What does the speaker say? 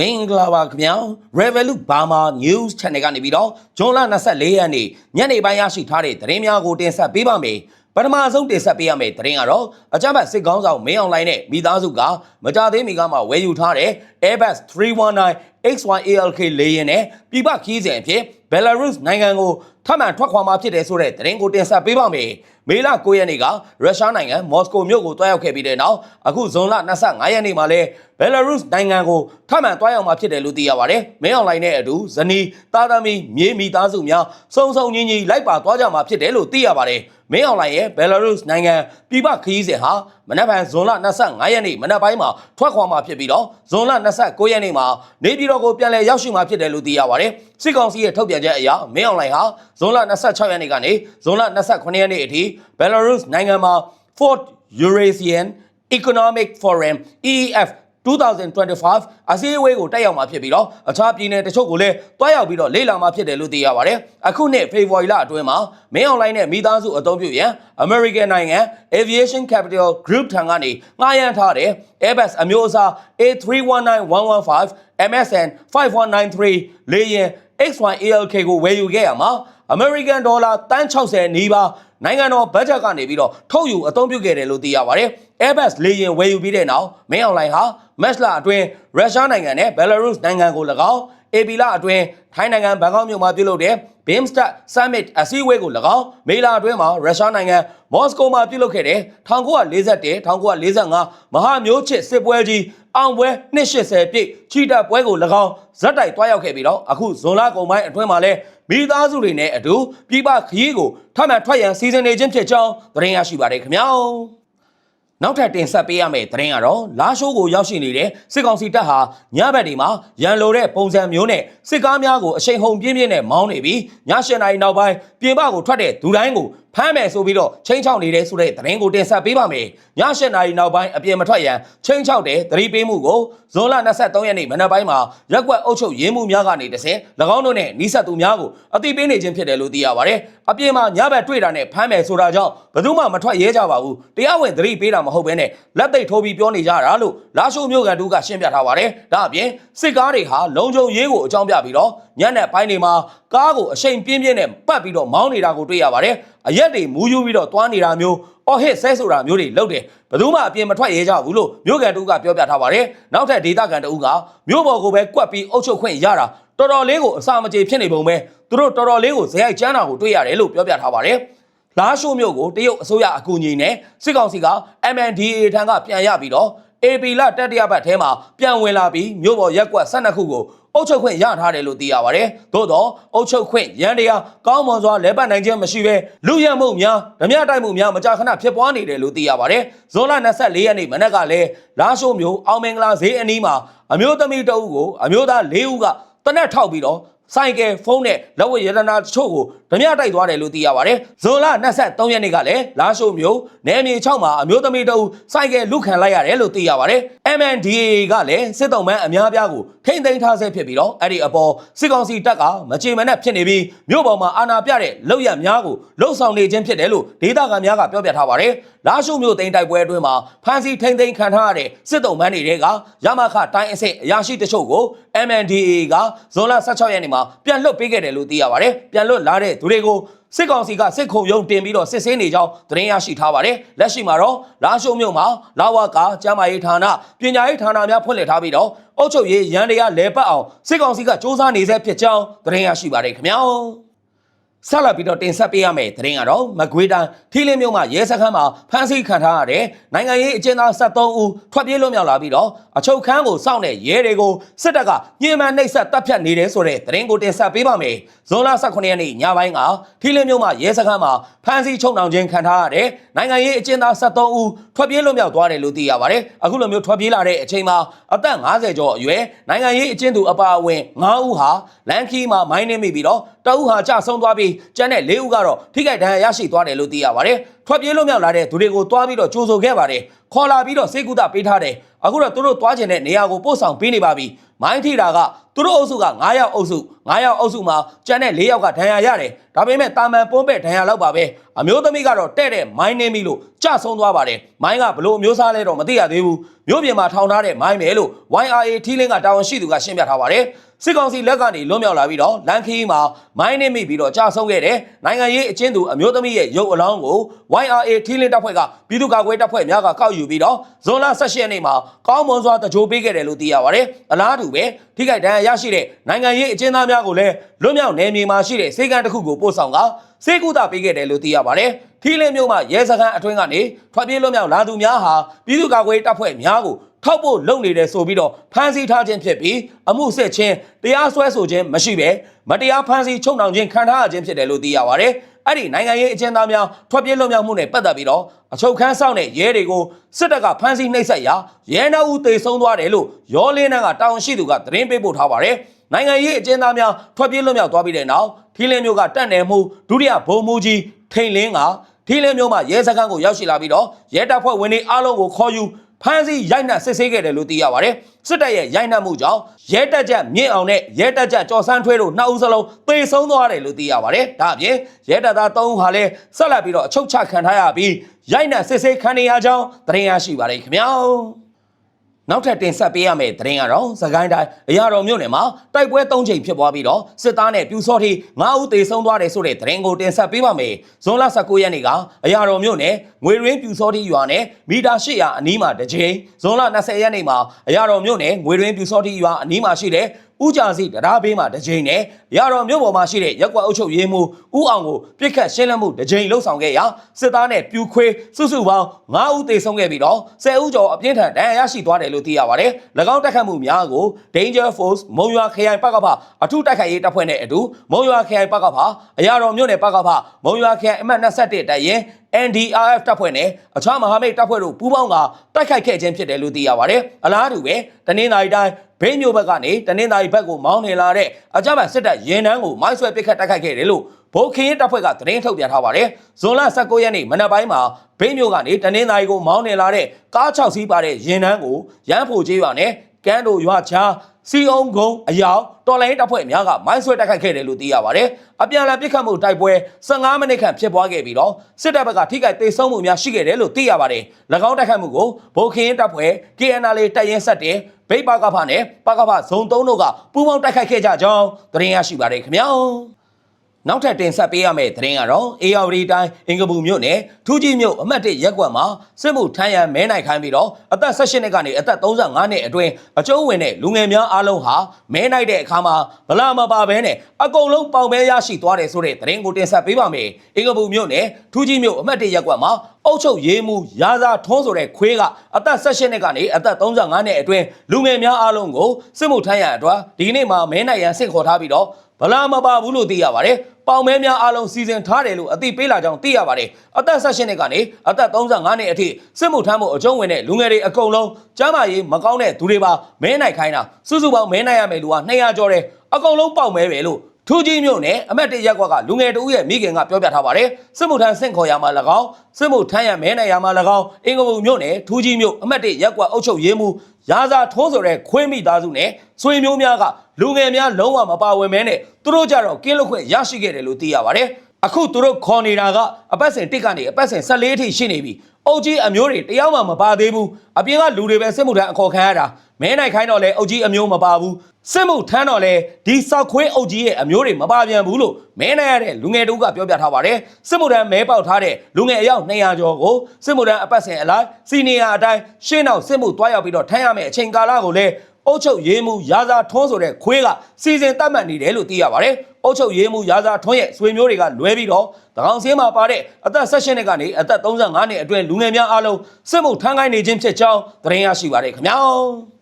မင်္ဂလာပါခင်ဗျာ Revolut Burma News Channel ကနေပြီးတော့ဇွန်လ24ရက်နေ့ညနေပိုင်းရရှိထားတဲ့သတင်းများကိုတင်ဆက်ပေးပါမယ်ပထမဆုံးတင်ဆက်ပေးရမယ့်သတင်းကတော့အကြမ်းဖက်စစ်ကောင်းဆောင်မင်းအွန်လိုင်းနဲ့မိသားစုကမကြသေးမီကမှဝယ်ယူထားတဲ့ Airbus 319 XYALK လေယာဉ်နဲ့ပြည်ပခီးစဉ်အဖြစ် Belarus နိုင်ငံကိုထပ်မံထွက်ခွာမှာဖြစ်တယ်ဆိုတဲ့သတင်းကိုတင်ဆက်ပေးပါမယ်မေလ9ရက်နေ့ကရုရှားနိုင်ငံမော်စကိုမြို့ကိုတွားရောက်ခဲ့ပြီးတဲ့နောက်အခုဇွန်လ25ရက်နေ့မှာလဲဘယ်လာရုစ်နိုင်ငံကိုထပ်မံတွားရောက်မှာဖြစ်တယ်လို့သိရပါတယ်။မင်းအွန်လိုင်းနဲ့အတူဇနီးတာသမီမြေမိသားစုများစုံစုံညီညီလိုက်ပါသွားကြမှာဖြစ်တယ်လို့သိရပါတယ်။မင်းအွန်လိုင်းရဲ့ဘယ်လာရုစ်နိုင်ငံပြည်ပခရီးစဉ်ဟာမနက်ဖြန်ဇွန်လ25ရက်နေ့မနက်ပိုင်းမှာထွက်ခွာမှာဖြစ်ပြီးတော့ဇွန်လ29ရက်နေ့မှာနေပြည်တော်ကိုပြန်လည်ရောက်ရှိမှာဖြစ်တယ်လို့သိရပါတယ်။စစ်ကောင်စီရဲ့ထုတ်ပြန်ချက်အရမင်းအွန်လိုင်းဟာဇွန်လ26ရက်နေ့ကနေဇွန်လ28ရက်နေ့အထိ Belarus နိုင်ငံမှာ Fort Eurasian Economic Forum EEF 2025အစည်းအဝေးကိုတက်ရောက်မှာဖြစ်ပြီးတော့အခြားပြည်နယ်တချို့ကိုလည်းတွားရောက်ပြီးတော့လေ့လာမှာဖြစ်တယ်လို့သိရပါတယ်။အခုနှစ်ဖေဖော်ဝါရီလအတွင်းမှာမင်းအွန်လိုင်းနဲ့မိသားစုအသုံးပြုရန် American နိုင်ငံ Aviation Capital Group ထံကနေငှားရမ်းထားတဲ့ Airbus အမျိုးအစား A319115 MSN 5193လေယာဉ် X1ALK ကိုဝယ်ယူခဲ့ရမှာ American Dollar တန်း60နီးပါးနိုင်ငံတော်ဘတ်ဂျက်ကနေပြီးတော့ထုတ်ယူအသုံးပြုခဲ့တယ်လို့သိရပါတယ်။ Airbus လေယာဉ်ဝယ်ယူပြီးတဲ့နောက်မင်းအွန်လိုင်းဟာမက်စလာအတွင်းရုရှားနိုင်ငံနဲ့ဘယ်လာရုစ်နိုင်ငံကို၎င်းအေပီလာအတွင်းထိုင်းနိုင်ငံဘန်ကောက်မြို့မှာပြုလုပ်တဲ့ BIMSTEC Summit အစည်းအဝေးကို၎င်းမေလအတွင်းမှာရုရှားနိုင်ငံမော်စကိုမှာပြုလုပ်ခဲ့တဲ့1941 1945မဟာမျိုးချစ်စစ်ပွဲကြီး အောင်ပွဲ280ပြည့်ချီတက်ပွဲကို၎င်းဇက်တိုက်တွားရောက်ခဲ့ပြီးတော့အခုဇွန်လကုန်ပိုင်းအတွင်းမှာလဲမိသားစုတွေနဲ့အတူပြည်ပခရီးကိုထပ်မံထွက်ရန်စီစဉ်နေခြင်းဖြစ်ကြောင်းသတင်းရရှိပါတယ်ခင်ဗျာနောက်ထပ်တင်ဆက်ပေးရမယ့်သတင်းကတော့လာရှိုးကိုရောက်ရှိနေတဲ့စစ်ကောင်စီတပ်ဟာညဘက်ဒီမှာရန်လိုတဲ့ပုံစံမျိုးနဲ့စစ်ကားများကိုအရှိန်ဟုန်ပြင်းပြင်းနဲ့မောင်းနေပြီးည၈နာရီနောက်ပိုင်းပြင်ပကိုထွက်တဲ့ဒူတိုင်းကို ဖမ်းမယ်ဆိုပြီးတော့ချင်းချောက်နေတဲ့ဆိုတဲ့သတင်းကိုတင်ဆက်ပေးပါမယ်။ည၈နာရီနောက်ပိုင်းအပြင်မထွက်ရန်ချင်းချောက်တဲ့သတိပေးမှုကိုဇွန်လ23ရက်နေ့မနက်ပိုင်းမှာရက်ကွက်အုပ်ချုပ်ရေးမှုများကနေတဆင်၎င်းတို့နဲ့နှိဆက်သူများကိုအသိပေးနေခြင်းဖြစ်တယ်လို့သိရပါတယ်။အပြင်မှာညဘက်တွေ့တာနဲ့ဖမ်းမယ်ဆိုတာကြောင့်ဘယ်သူမှမထွက်ရဲကြပါဘူး။တရားဝင်သတိပေးတာမဟုတ်ဘဲနဲ့လက်သိပ်ထိုးပြီးပြောနေကြတာလို့လာရှိုးမျိုးကန်တူကရှင်းပြထားပါတယ်။ဒါအပြင်စစ်ကားတွေဟာလုံခြုံရေးကိုအကြောင်းပြပြီးတော့ညနေပိုင်းတွေမှာကားကိုအရှိန်ပြင်းပြင်းနဲ့ပတ်ပြီးတော့မောင်းနေတာကိုတွေ့ရပါတယ်။အရက်တွေမူးယူပြီးတော့တွားနေတာမျိုးအော်ဟစ်ဆဲဆိုတာမျိုးတွေလုပ်တယ်ဘယ်သူမှအပြင်မထွက်ရဲကြဘူးလို့မြို့ကန်တူကပြောပြထားပါတယ်နောက်ထပ်ဒေသခံတအုပ်ကမြို့ပေါ်ကိုပဲကွက်ပြီးအုပ်ချုပ်ခွင့်ရတာတော်တော်လေးကိုအစာမကြေဖြစ်နေပုံပဲသူတို့တော်တော်လေးကိုဇယိုက်ကျန်းတာကိုတွေ့ရတယ်လို့ပြောပြထားပါတယ်လာရှိုးမြို့ကိုတရုတ်အစိုးရအကူအညီနဲ့စစ်ကောင်စီက MNDAA ထံကပြန်ရပြီးတော့ AP လတတိယပတ်ထဲမှာပြန်ဝင်လာပြီးမြို့ပေါ်ရက်ကွက်12ခုကို အုပ်ချုပ်ခွင့်ရထားတယ်လို့သိရပါတယ်။သို့တော့အုပ်ချုပ်ခွင့်ရန်တရားကောင်းမွန်စွာလဲပတ်နိုင်ခြင်းမရှိဘဲလူရမှုများဓမြတိုက်မှုများမကြာခဏဖြစ်ပွားနေတယ်လို့သိရပါတယ်။ဇွန်လ24ရက်နေ့မနက်ကလည်းလာရှိုးမြို့အောင်မင်္ဂလာဈေးအနီးမှာအမျိုးသမီးတအုပ်ကိုအမျိုးသား၄ဦးကတနက်ထောက်ပြီးတော့ဆိုင်ကယ်ဖုန်းနဲ့လက်ဝတ်ရတနာတချို့ကိုဓမြတိုက်သွားတယ်လို့သိရပါတယ်။ဇွန်လ23ရက်နေ့ကလည်းလာရှိုးမြို့နယ်မြေ6မှာအမျိုးသမီးတအုပ်ဆိုင်ကယ်လုခံလိုက်ရတယ်လို့သိရပါတယ်။ MNDAA ကလည်းစစ်တုံးမန်းအများပြားကိုထိမ့်သိမ်းထားဆဲဖြစ်ပြီးတော့အဲ့ဒီအပေါ်စစ်ကောင်စီတပ်ကမချေမနဲ့ဖြစ်နေပြီးမြို့ပေါ်မှာအာဏာပြတဲ့လောက်ရများကိုလှုပ်ဆောင်နေခြင်းဖြစ်တယ်လို့ဒေသခံများကပြောပြထားပါတယ်။လာရှိုးမြို့သိမ်းတိုက်ပွဲအတွင်းမှာဖမ်းဆီးထိမ့်သိမ်းခံထားရတဲ့စစ်တုံးမန်းတွေကရမခတိုင်းအဆင့်အရာရှိတချို့ကို MNDAA ကဇွန်လ16ရက်နေ့မှာပြန်လွတ်ပေးခဲ့တယ်လို့သိရပါတယ်။ပြန်လွတ်လာတဲ့သူတွေကို စစ်ကောင်စီကစစ်ခုံရုံးတင်ပြီးတော့စစ်ဆေးနေကြောင်းသတင်းရရှိထားပါတယ်။လက်ရှိမှာတော့လာရှိုးမြို့မှာလာဝကကျမ်းမာရေးဌာနပညာရေးဌာနများဖွင့်လှစ်ထားပြီးတော့အုပ်ချုပ်ရေးရန်တရားလဲပတ်အောင်စစ်ကောင်စီကစ조사နေဆဲဖြစ်ကြောင်းသတင်းရရှိပါတယ်ခင်ဗျာ။ ဆက်လက်ပြီးတော့တင်ဆက်ပေးရမယ့်သတင်းကတော့မကွေးတိုင်းထီလင်းမြို့မှာရဲစခန်းမှာဖမ်းဆီးခံထားရတဲ့နိုင်ငံရေးအကျဉ်းသား73ဦးထွက်ပြေးလွတ်မြောက်လာပြီးတော့အချုပ်ခန်းကိုစောင့်တဲ့ရဲတွေကိုစစ်တပ်ကညှဉ်းပန်းနှိပ်စက်တပ်ဖြတ်နေတယ်ဆိုတဲ့သတင်းကိုတင်ဆက်ပေးပါမယ်။ဇွန်လ18ရက်နေ့ညပိုင်းကထီလင်းမြို့မှာရဲစခန်းမှာဖမ်းဆီးချုပ်နှောင်ခြင်းခံထားရတဲ့နိုင်ငံရေးအကျဉ်းသား73ဦးထွက်ပြေးလွတ်မြောက်သွားတယ်လို့သိရပါတယ်။အခုလိုမျိုးထွက်ပြေးလာတဲ့အချိန်မှာအသက်50ကျော်အရွယ်နိုင်ငံရေးအကျဉ်းသူအပါအဝင်9ဦးဟာလန်ခီမှာမိုင်းနှင်းမိပြီးတော့တအုပ်ဟာကြဆုံးသွားပြီးကျန်တဲ့၄ဦးကတော့ထိခိုက်ဒဏ်ရာရရှိသွားတယ်လို့သိရပါတယ်။ထွက်ပြေးလွတ်မြောက်လာတဲ့သူတွေကိုတွားပြီးတော့ကြိုးဆိုခဲ့ပါတယ်။ခေါ်လာပြီးတော့စေကူတာပေးထားတယ်။အခုတော့သူတို့တွားကျင်တဲ့နေရာကိုပို့ဆောင်ပေးနေပါပြီ။ မိုင်းထီတာကသူတို့အုပ်စုက9ယောက်အုပ်စု9ယောက်အုပ်စုမှာကျန်တဲ့4ယောက်ကဒဏ်ရာရတယ်ဒါပေမဲ့တာမန်ပွန်းပဲ့ဒဏ်ရာလောက်ပါပဲအမျိုးသမီးကတော့တဲ့တဲ့မိုင်းနေပြီလို့ကြဆုံးသွားပါတယ်မိုင်းကဘလို့အမျိုးစားလဲတော့မသိရသေးဘူးမြို့ပြင်မှာထောင်ထားတဲ့မိုင်းပဲလို့ YRA ထီလင်းကတာဝန်ရှိသူကရှင်းပြထားပါတယ်စစ်ကောင်စီလက်ကနေလွတ်မြောက်လာပြီးတော့လန်ခီမှာမိုင်းနေမိပြီးတော့ကြာဆုံးခဲ့တဲ့နိုင်ငံရေးအချင်းသူအမျိုးသမီးရဲ့ရုပ်အလောင်းကို YRA ထီလင်းတပ်ဖွဲ့ကပြည်သူ့ကာကွယ်တပ်ဖွဲ့များကကောက်ယူပြီးတော့ဇွန်လ18ရက်နေ့မှာကောင်းမွန်စွာတကြိုပေးခဲ့တယ်လို့သိရပါတယ်အလားတူပဲထိခိုက်ဒဏ်ရာရရှိတဲ့နိုင်ငံရေးအချင်းသားများကိုလည်းလွတ်မြောက်နယ်မြေမှာရှိတဲ့စေကံတစ်ခုကိုပို့ဆောင်ကစေကူတာပေးခဲ့တယ်လို့သိရပါတယ်ထီလင်းမျိုးမှာရဲစခန်းအတွင်းကနေထွက်ပြေးလွတ်မြောက်လာသူများဟာပြည်သူ့ကာကွယ်တပ်ဖွဲ့များကို ထောက်ဖို့လုပ်နေတယ်ဆိုပြီးတော့ဖမ်းဆီးထားခြင်းဖြစ်ပြီးအမှုစစ်ချင်းတရားစွဲဆိုခြင်းမရှိဘဲမတရားဖမ်းဆီးချုပ်နှောင်ခြင်းခံထားရခြင်းဖြစ်တယ်လို့သိရပါတယ်။အဲ့ဒီနိုင်ငံရေးအကျဉ်းသားများထွက်ပြေးလွတ်မြောက်မှုနဲ့ပတ်သက်ပြီးတော့အချုပ်ခန်းဆောင်တဲ့ရဲတွေကိုစစ်တပ်ကဖမ်းဆီးနှိပ်စက်ရာရဲနှောက်ဦးတေဆုံးသွားတယ်လို့ရောလင်းနှန်းကတာဝန်ရှိသူကသတင်းပေးပို့ထားပါတယ်။နိုင်ငံရေးအကျဉ်းသားများထွက်ပြေးလွတ်မြောက်သွားပြီးတဲ့နောက်ထီလင်းမျိုးကတက်နယ်မှုဒုတိယဗိုလ်မှူးကြီးထိန်လင်းကထီလင်းမျိုးမှာရဲစခန်းကိုရောက်ရှိလာပြီးတော့ရဲတပ်ဖွဲ့ဝင်တွေအားလုံးကိုခေါ်ယူ ဖမ်းဆီးရိုက်နှက်စစ်ဆေးခဲ့တယ်လို့သိရပါတယ်။စစ်တပ်ရဲ့ရိုက်နှက်မှုကြောင့်ရဲတပ်ချက်မြင့်အောင်နဲ့ရဲတပ်ချက်ကျော်စန်းထွေးတို့နှစ်ဦးစလုံးသေဆုံးသွားတယ်လို့သိရပါတယ်။ဒါအပြင်ရဲတပ်သား၃ဦးဟာလည်းဆက်လက်ပြီးတော့အချုပ်ချခံထားရပြီးရိုက်နှက်စစ်ဆေးခံနေရကြောင်းသတင်းရရှိပါတယ်ခင်ဗျာ။ နောက်ထပ်တင်ဆက်ပေးရမယ့်သတင်းကတော့သခိုင်းတိုင်းအရာတော်မြို့နယ်မှာတိုက်ပွဲ၃ချိန်ဖြစ်ပွားပြီးတော့စစ်သားနဲ့ပြူစောတိ9ဦးသေဆုံးသွားတယ်ဆိုတဲ့သတင်းကိုတင်ဆက်ပေးပါမယ်။ဇွန်လ19ရက်နေ့ကအရာတော်မြို့နယ်ငွေရင်းပြူစောတိရွာနဲ့မီတာ800အနီးမှာတစ်ချိန်ဇွန်လ20ရက်နေ့မှာအရာတော်မြို့နယ်ငွေရင်းပြူစောတိရွာအနီးမှာရှိတဲ့ ဥကြာစီတရားဘေးမှာတစ်ချိန်နဲ့ရတော်မြို့ပေါ်မှာရှိတဲ့ရက်ကွက်အုပ်ချုပ်ရေးမှူးဦးအောင်ကိုပြစ်ခတ်ရှင်းလင်းမှုတစ်ချိန်လှုပ်ဆောင်ခဲ့ရာစစ်သားနဲ့ပြူခွေးစုစုပေါင်း9ဦးသေဆုံးခဲ့ပြီးတော့10ဦးကျော်အပြင်းထန်ဒဏ်ရာရရှိသွားတယ်လို့သိရပါတယ်။၎င်းတိုက်ခတ်မှုများကို Danger Force မုံရွာခရိုင်ပကဖအထူးတိုက်ခိုက်ရေးတပ်ဖွဲ့နဲ့အတူမုံရွာခရိုင်ပကဖအရာတော်မြို့နယ်ပကဖမုံရွာခရိုင်အမှတ်21တပ်ရင်း NDRF တပ်ဖွဲ့နဲ့အခြားမဟာမိတ်တပ်ဖွဲ့တို့ပူးပေါင်းကတိုက်ခိုက်ခဲ့ခြင်းဖြစ်တယ်လို့သိရပါတယ်။အလားတူပဲတနင်္လာရီတိုင်း ဘိန်းမျိုးဘက်ကနေတနင်္သာရီဘက်ကိုမောင်းနေလာတဲ့အကြမ်းဖက်စစ်တပ်ရင်နှန်းကိုမိုင်းဆွဲပစ်ခတ်တိုက်ခိုက်ခဲ့တယ်လို့ဗိုလ်ခင်းတပ်ဖွဲ့ကသတင်းထုတ်ပြန်ထားပါတယ်။ဇွန်လ19ရက်နေ့မနက်ပိုင်းမှာဘိန်းမျိုးကနေတနင်္သာရီကိုမောင်းနေလာတဲ့ကား6စီးပါတဲ့ရင်နှန်းကိုရန်ဖို့ကျေးရွာနဲ့ကန်းတို့ရွာချားစီအောင်ကုန်းအယောင်တော်လိုင်းတပ်ဖွဲ့များကမိုင်းဆွဲတိုက်ခိုက်ခဲ့တယ်လို့သိရပါတယ်။အပြန်အလှန်ပစ်ခတ်မှုတိုက်ပွဲ15မိနစ်ခန့်ဖြစ်ပွားခဲ့ပြီးတော့စစ်တပ်ဘက်ကထိခိုက်ဒေဆုံးမှုများရှိခဲ့တယ်လို့သိရပါတယ်။၎င်းတိုက်ခိုက်မှုကိုဗိုလ်ခင်းတပ်ဖွဲ့ KNL တပ်ရင်းဆက်တဲ့ ဗိတ်ပါကဖနဲ့ပကဖဇုံ3တို့ကပူးပေါင်းတိုက်ခိုက်ခဲ့ကြကြောင်းသတင်းရရှိပါတယ်ခင်ဗျာ။နောက်ထပ်တင်ဆက်ပေးရမယ့်သတင်းကတော့ ARD တိုင်းအင်္ဂပူမြို့နယ်ထူးကြီးမြို့အမှတ်1ရက်ကွက်မှာစစ်မှုထမ်းရန်မဲနိုင်ခိုင်းပြီးတော့အသက်18နှစ်ကနေအသက်35နှစ်အတွင်းအကျုံးဝင်တဲ့လူငယ်များအားလုံးဟာမဲနိုင်တဲ့အခါမှာဗလာမပါဘဲနဲ့အကုန်လုံးပေါင်မဲရရှိသွားတယ်ဆိုတဲ့သတင်းကိုတင်ဆက်ပေးပါမယ်။အင်္ဂပူမြို့နယ်ထူးကြီးမြို့အမှတ်1ရက်ကွက်မှာအုတ်ချုပ်ရေးမှုရာဇာထွန်းဆိုတဲ့ခွေးကအသက်18နှစ်ကနေအသက်35နှစ်အတွင်းလူငယ်များအားလုံးကိုစစ်မှုထမ်းရန်အတွက်ဒီကနေ့မှာမဲနိုင်ရန်ဆင့်ခေါ်ထားပြီးတော့ဗလာမပါဘူးလို့သိရပါတယ်။ပေါင်မဲများအားလုံးစီစဉ်ထားတယ်လို့အသိပေးလာကြောင်းသိရပါတယ်။အသက်18နှစ်ကနေအသက်35နှစ်အထိစစ်မှုထမ်းမှုအကျုံးဝင်တဲ့လူငယ်တွေအကုန်လုံးကျမ်းမာရေးမကောင်းတဲ့သူတွေပါမဲနိုင်ခိုင်းတာစုစုပေါင်းမဲနိုင်ရမယ်လူက200ကျော်တယ်အကုန်လုံးပေါက်မဲပဲလို့ ထူးကြီးမြို့နယ်အမတ်တရက်ကွက်ကလူငယ်တဦးရဲ့မိခင်ကပြောပြထားပါတယ်စစ်မှုထမ်းဆင့်ခေါ်ရမှာ၎င်းစစ်မှုထမ်းရမဲနိုင်ရမှာ၎င်းအင်္ဂပူမြို့နယ်ထူးကြီးမြို့အမတ်တရက်ကွက်အုပ်ချုပ်ရေးမှုရာဇာထိုးဆိုတဲ့ခွေးမိသားစုနဲ့ဆွေမျိုးများကလူငယ်များလုံးဝမပါဝင်မဲနဲ့သူတို့ကြတော့ကင်းလွတ်ခွင့်ရရှိခဲ့တယ်လို့သိရပါတယ်အခုသူတို့ခေါ်နေတာကအပတ်စဉ်တစ်ကနေအပတ်စဉ်14အထိရှိနေပြီ။ အုတ်ကြီးအမျိုးတွေတယောက်မှမပါသေးဘူး။အပြင်ကလူတွေပဲစစ်မှုထမ်းအခေါ်ခံရတာ။မဲနိုင်ခိုင်းတော့လဲအုတ်ကြီးအမျိုးမပါဘူး။စစ်မှုထမ်းတော့လဲဒီစောက်ခွေးအုတ်ကြီးရဲ့အမျိုးတွေမပါပြန်ဘူးလို့မဲနိုင်ရတဲ့လူငယ်တို့ကပြောပြထားပါတယ်။စစ်မှုထမ်းမဲပေါက်ထားတဲ့လူငယ်အယောက်200ကျော်ကိုစစ်မှုထမ်းအပတ်စဉ်အလိုက်စီနီယာအတိုင်းရှင်းအောင်စစ်မှုတွားရောက်ပြီးတော့ထမ်းရမယ့်အချိန်ကာလကိုလည်း အုတ်ချုပ်ရေးမှုရာဇာထွန်းဆိုတဲ့ခွေးကစီစဉ်တတ်မှတ်နေတယ်လို့သိရပါတယ်။အုတ်ချုပ်ရေးမှုရာဇာထွန်းရဲ့ဆွေမျိုးတွေကလွဲပြီးတော့တကောင်စင်းမှာပါတဲ့အသက်16နှစ်ကနေအသက်35နှစ်အတွင်းလူငယ်များအားလုံးစစ်မှုထမ်းခိုင်းနေခြင်းဖြစ်ကြောင်းသတင်းရရှိပါတယ်ခင်ဗျာ။